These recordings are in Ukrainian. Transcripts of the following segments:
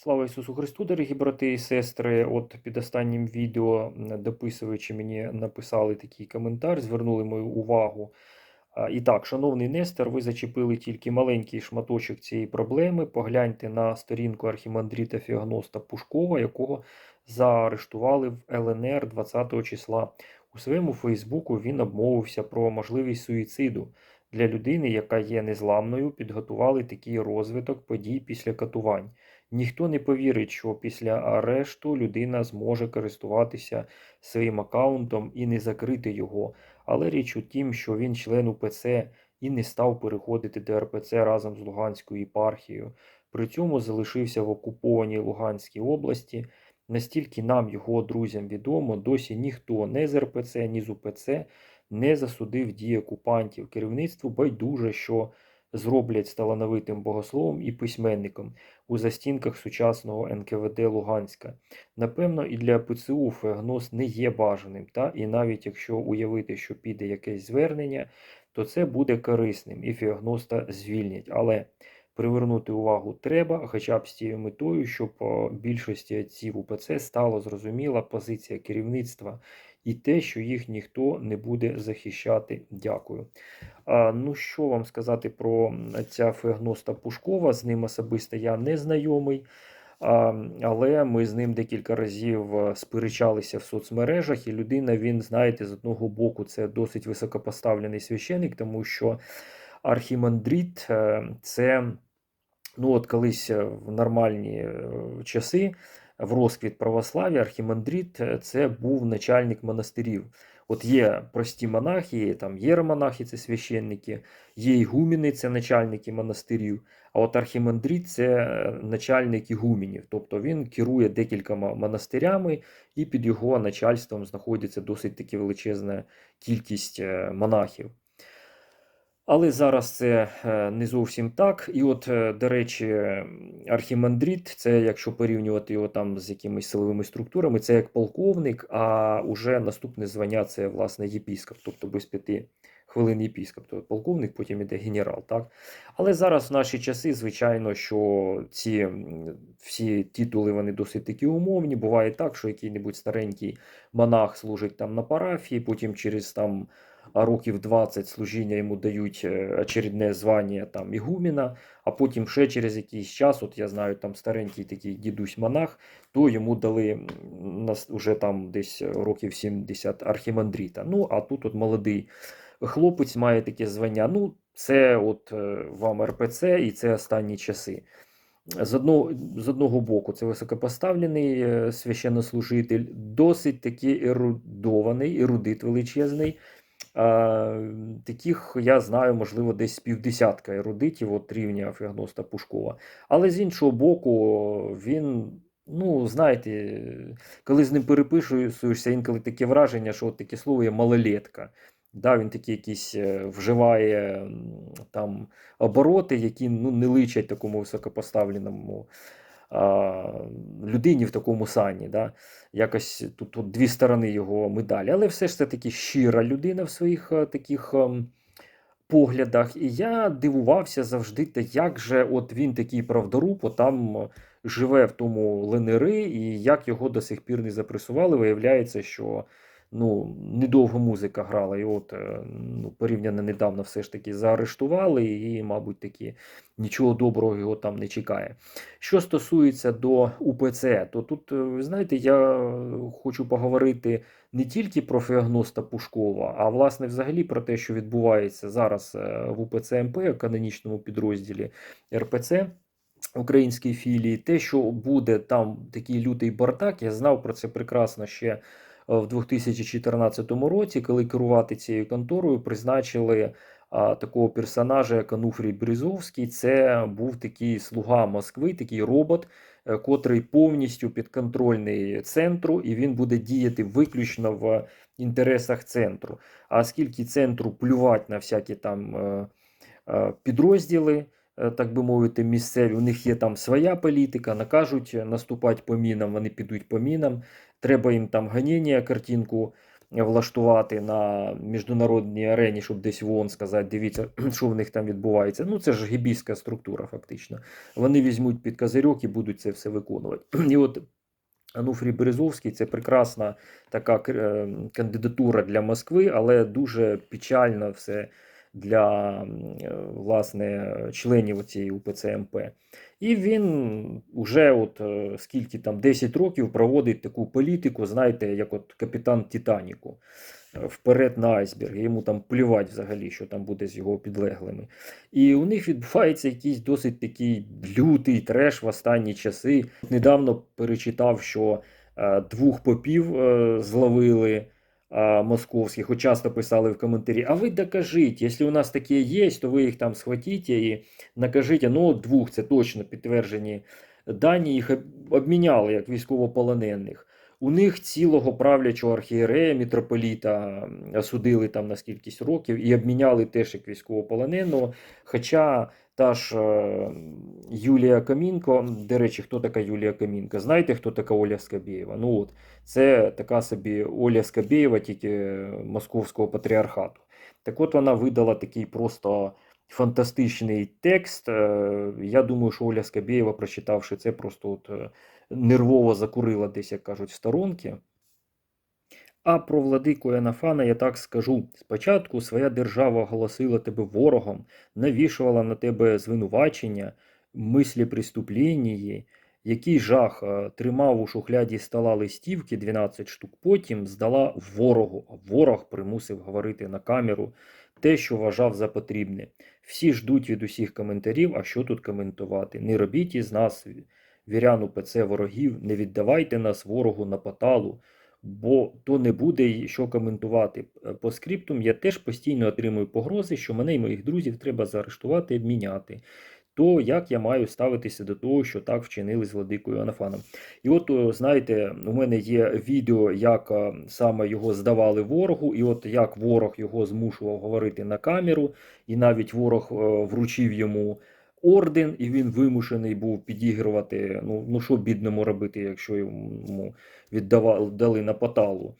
Слава Ісусу Христу, дорогі брати і сестри. От під останнім відео, дописуючи мені, написали такий коментар, звернули мою увагу. І так, шановний Нестор, ви зачепили тільки маленький шматочок цієї проблеми. Погляньте на сторінку архімандріта Феогноста Пушкова, якого заарештували в ЛНР 20 числа. У своєму Фейсбуку він обмовився про можливість суїциду. Для людини, яка є незламною, підготували такий розвиток подій після катувань. Ніхто не повірить, що після арешту людина зможе користуватися своїм аккаунтом і не закрити його. Але річ у тім, що він член УПЦ і не став переходити до РПЦ разом з Луганською єпархією. При цьому залишився в окупованій Луганській області. Настільки нам, його друзям, відомо, досі ніхто не з РПЦ, ні з УПЦ не засудив дії окупантів. Керівництву байдуже, що зроблять сталановитим талановитим богословом і письменником у застінках сучасного НКВД Луганська. Напевно, і для ПЦУ феогноз не є бажаним, та і навіть якщо уявити, що піде якесь звернення, то це буде корисним і Феогноста звільнять. Але привернути увагу треба, хоча б з тією метою, щоб більшості отців УПЦ стало зрозуміла позиція керівництва і те, що їх ніхто не буде захищати. Дякую. А, ну, що вам сказати про ця Феогноста Пушкова? З ним особисто я не знайомий. Але ми з ним декілька разів е, сперечалися в соцмережах, і людина, він, знаєте, з одного боку, це досить високопоставлений священик, тому що архімандрит е, це ну, от колись е, в нормальні е, часи, в розквіт православ'я, архімандрит е, це був начальник монастирів. От є прості монахи, там єромонахи, це священники, є ігуміни, це начальники монастирів. А от архімандрит це начальник ігуменів, тобто він керує декількома монастирями, і під його начальством знаходиться досить таки величезна кількість монахів. Але зараз це е, не зовсім так. І от, е, до речі, архімандрит, це якщо порівнювати його там з якимись силовими структурами, це як полковник, а уже наступне звання це власне єпіскоп, тобто без п'яти хвилин єпіскоп, тобто полковник, потім іде генерал. Так? Але зараз в наші часи, звичайно, що ці всі титули вони досить такі умовні. Буває так, що який-небудь старенький монах служить там на парафії, потім через там а років 20 служіння йому дають е, очередне звання там ігуміна, а потім ще через якийсь час, от я знаю, там старенький такий дідусь-монах, то йому дали уже там десь років 70 архімандріта. Ну, а тут от молодий хлопець має таке звання. Ну, це от е, вам РПЦ і це останні часи. З одного, з одного боку, це високопоставлений е, священнослужитель, досить таки ерудований, ерудит величезний. А, таких я знаю, можливо, десь півдесятка ерудитів от рівня Феогноста Пушкова. Але з іншого боку, він, ну, знаєте, коли з ним переписуєшся, інколи таке враження, що от таке слово є малолетка. Да, він такі якісь е, вживає там обороти, які ну, не личать такому високопоставленому людині в такому сані. Да? Якось тут, тут дві сторони його медалі. Але все ж таки щира людина в своїх е, таких ем, поглядах. І я дивувався завжди, та як же от він такий правдоруб, там е, живе в тому ЛНРи, і як його до сих пір не запресували, виявляється, що ну, недовго музика грала, і от е, ну, порівняно недавно все ж таки заарештували, і, мабуть, таки нічого доброго його там не чекає. Що стосується до УПЦ, то тут, е, ви знаєте, я хочу поговорити не тільки про Феогноста Пушкова, а власне взагалі про те, що відбувається зараз е, в УПЦ МП, канонічному підрозділі РПЦ. Українській філії, те, що буде там такий лютий бардак, я знав про це прекрасно ще в 2014 році, коли керувати цією конторою призначили а, такого персонажа, як Ануфрій Бризовський. Це був такий слуга Москви, такий робот, е, котрий повністю підконтрольний центру, і він буде діяти виключно в інтересах центру. А оскільки центру плювать на всякі там е, е, підрозділи. Е, Так би мовити, місцеві, у них є там своя політика, накажуть наступати по мінам, вони підуть по мінам. Треба їм там ганіння, картинку влаштувати на міжнародній арені, щоб десь в ООН сказати, дивіться, що в них там відбувається. Ну, це ж гібійська структура, фактично. Вони візьмуть під козирьок і будуть це все виконувати. І от Ануфрій Березовський це прекрасна така е, кандидатура для Москви, але дуже печально все для е, власне членів цієї УПЦ МП. І він уже от е, скільки там 10 років проводить таку політику, знаєте, як от капітан Титаніку. е, Вперед на айсберг, йому там плювать взагалі, що там буде з його підлеглими. І у них відбувається якийсь досить такий лютий треш в останні часи. Недавно перечитав, що двох попів зловили е, московських, от часто писали в коментарі, а ви докажіть, якщо у нас такі є, то ви їх там схватіть і накажіть, ну от двох, це точно підтверджені дані, їх об- обміняли як військовополонених. У них цілого правлячого архієрея, мітрополіта м, осудили там на скількись років і обміняли теж як військовополоненого. Хоча та ж е, Юлія Камінко, до речі, хто така Юлія Камінко? Знаєте, хто така Оля Скабєєва? Ну от, це така собі Оля Скабєєва, тільки московського патріархату. Так от вона видала такий просто фантастичний текст. Е, Я думаю, що Оля Скабєєва, прочитавши це, просто от е, нервово закурила десь, як кажуть, в сторонки. А про владику Янафана я так скажу: спочатку своя держава оголосила тебе ворогом, навішувала на тебе звинувачення, мислі преступлінні, який жах тримав у шухляді стола листівки 12 штук, потім здала ворогу, а ворог примусив говорити на камеру те, що вважав за потрібне. Всі ждуть від усіх коментарів, а що тут коментувати? Не робіть із нас вірян УПЦ ворогів, не віддавайте нас ворогу на поталу бо то не буде що коментувати. Е, По скриптум я теж постійно отримую погрози, що мене і моїх друзів треба заарештувати і обміняти. То як я маю ставитися до того, що так вчинили з владикою Анафаном? І от, знаєте, у мене є відео, як е, саме його здавали ворогу, і от як ворог його змушував говорити на камеру, і навіть ворог е, вручив йому орден, і він вимушений був підігрувати. Ну, ну що бідному робити, якщо йому віддавали дали на поталу.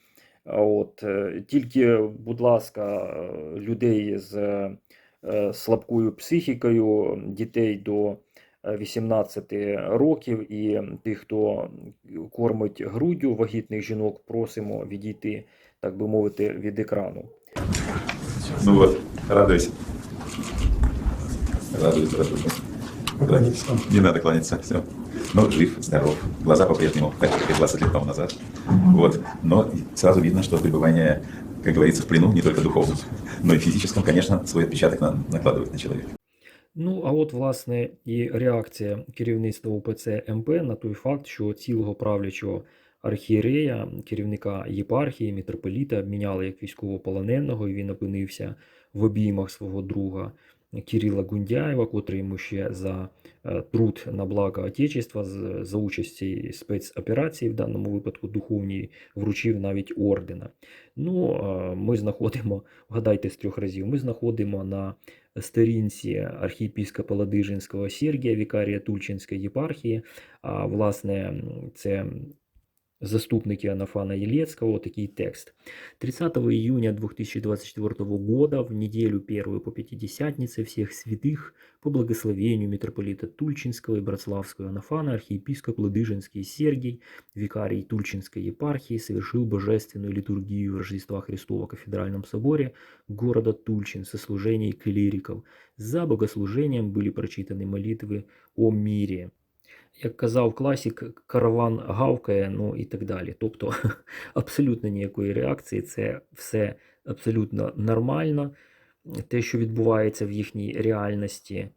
От, е, тільки, будь ласка, е, людей з е, слабкою психікою, дітей до е, 18 років і тих, хто кормить груддю вагітних жінок, просимо відійти, так би мовити, від екрану. Ну вот, радуйся. Радуйся, радуйся. Поклониться. Не надо кланяться, все. Но жив, здоров. Глаза по-прежнему, как и 20 лет тому назад. Вот. Но сразу видно, что пребывание, как говорится, в плену не только духовном, но и физическом, конечно, свой отпечаток на- накладывает на человека. Ну, а от, власне, і реакція керівництва УПЦ МП на той факт, що цілого правлячого архієрея, керівника єпархії, митрополіта обміняли як військовополоненого, і він опинився в обіймах свого друга Кирила Гундяєва, котрий йому ще за е, труд на благо Отечества, за участі спецоперації, в даному випадку духовній, вручив навіть ордена. Ну, е, ми знаходимо, вгадайте з трьох разів, ми знаходимо на сторінці архієпіскопа Ладижинського Сергія, вікарія Тульчинської єпархії. Власне, це заступники Анафана Елецкого, такий текст. 30 июня 2024 года, в неделю первую по Пятидесятнице всех святых, по благословению митрополита Тульчинского и Братславского Анафана, архиепископ Ладыжинский Сергий, викарий Тульчинской епархии, совершил божественную литургию Рождества Христова в кафедральном соборе города Тульчин со служений клириков. За богослужением были прочитаны молитвы о мире. Як казав класік, караван гавкає, ну і так далі. Тобто абсолютно ніякої реакції, це все абсолютно нормально, те, що відбувається в їхній реальності.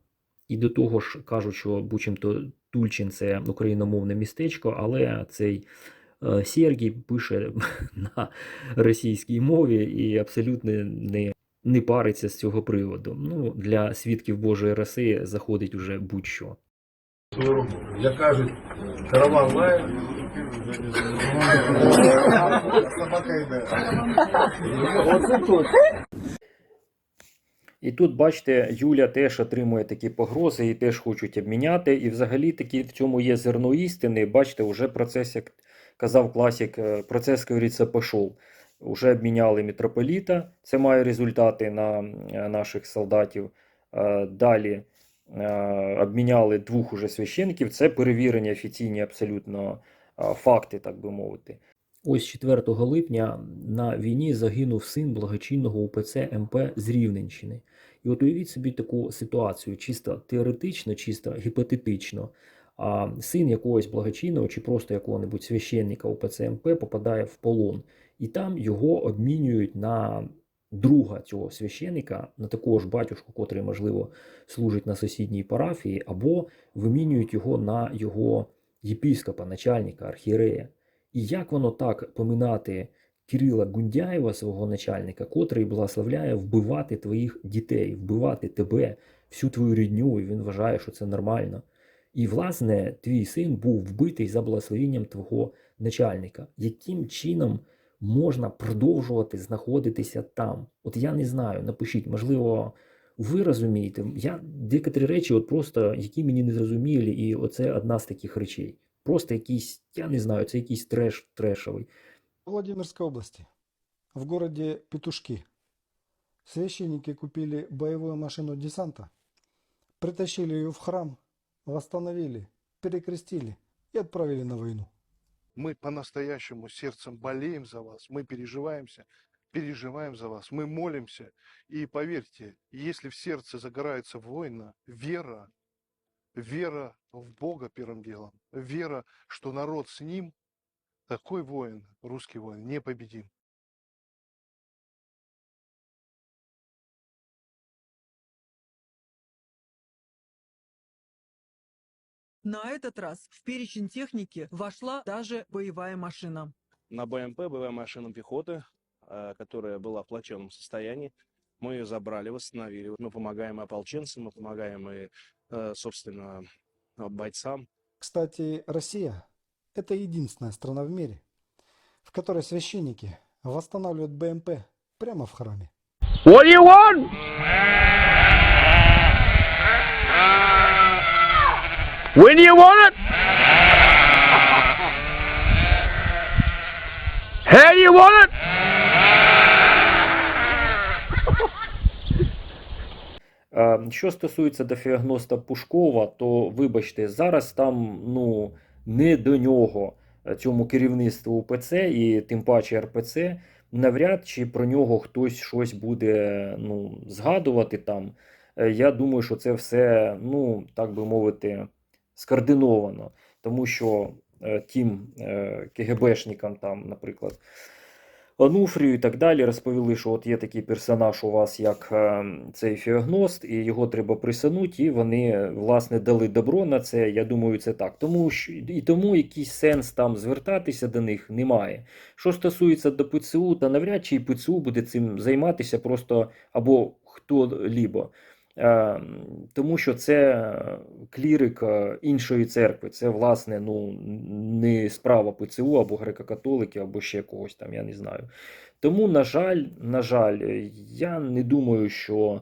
І до того ж кажуть, що буцімто Тульчин це україномовне містечко, але цей е, Сергій пише на російській мові і абсолютно не, не париться з цього приводу. Ну, для свідків Божої раси заходить уже будь-що. Свою роботу. Як кажуть, караван лає. Собака йде. І тут, бачите, Юля теж отримує такі погрози і теж хочуть обміняти. І взагалі таки в цьому є зерно істини. Бачите, вже процес, як казав класик, е, процес, говориться, пішов. Вже обміняли митрополіта, це має результати на е, наших солдатів. Е, Далі обміняли двох уже священників. Це перевірені офіційні абсолютно е, факти, так би мовити. Ось 4 липня на війні загинув син благочинного УПЦ МП з Рівненщини. І от уявіть собі таку ситуацію, чисто теоретично, чисто гіпотетично. А син якогось благочинного чи просто якого-небудь священника УПЦ МП попадає в полон, і там його обмінюють на друга цього священика, на такого ж батюшку, котрий, можливо, служить на сусідній парафії, або вимінюють його на його єпіскопа, начальника, архієрея. І як воно так поминати Кирила Гундяєва, свого начальника, котрий благословляє вбивати твоїх дітей, вбивати тебе, всю твою рідню, і він вважає, що це нормально. І, власне, твій син був вбитий за благословенням твого начальника. Яким чином можна продовжувати знаходитися там? От я не знаю, напишіть, можливо, ви розумієте. Я декотрі речі, от просто які мені не зрозумілі, і оце одна з таких речей. Просто якийсь, я не знаю, це якийсь треш трешовий. Владимирской области, в городе Петушки, священники купили боевую машину десанта, притащили ее в храм, восстановили, перекрестили и отправили на войну. Мы по-настоящему сердцем болеем за вас, мы переживаемся, переживаем за вас, мы молимся. И поверьте, если в сердце загорается война, вера, вера в Бога первым делом, вера, что народ с ним, такой воин, русский воин, непобедим. На этот раз в перечень техники вошла даже боевая машина. на БМП, боевая машина пехоты, э, которая была в плачевном состоянии. Мы ее забрали, восстановили. Мы помогаем и ополченцам, мы помогаем и, э, собственно, бойцам. Кстати, Россия – это единственная страна в мире, в которой священники восстанавливают БМП прямо в храме. What do you want? When you want it? How you want it? Е, Що стосується дофіагноста Пушкова, то вибачте, зараз там ну, не до нього, е, цьому керівництву УПЦ і тим паче РПЦ, навряд чи про нього хтось щось буде ну, згадувати там. Е, Я думаю, що це все, ну, так би мовити, скоординовано, тому що е, тим е, КГБшникам, там, наприклад, Онуфрію і так далі розповіли, що от є такий персонаж у вас, як е, цей фіогност, і його треба присунути, і вони власне дали добро на це. Я думаю, це так. Тому що і тому якийсь сенс там звертатися до них немає. Що стосується до ПЦУ, то навряд чи і ПЦУ буде цим займатися просто або хто-лібо. Е, Тому що це клірик е, іншої церкви. Це, власне, ну, не справа ПЦУ або греко-католиків, або ще когось там, я не знаю. Тому, на жаль, на жаль, е, я не думаю, що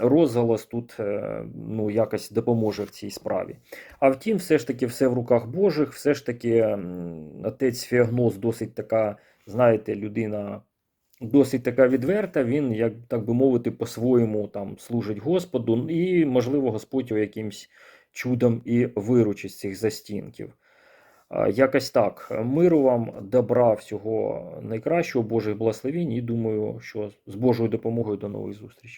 розголос тут е, ну, якось допоможе в цій справі. А втім, все ж таки, все в руках Божих, все ж таки, отець Феогноз досить така, знаєте, людина досить така відверта. Він, як так би мовити, по-своєму там служить Господу, і, можливо, Господь його якимсь чудом і виручить з цих застінків. Якось так. Миру вам, добра, всього найкращого, Божих благословень, і думаю, що з Божою допомогою до нових зустрічей.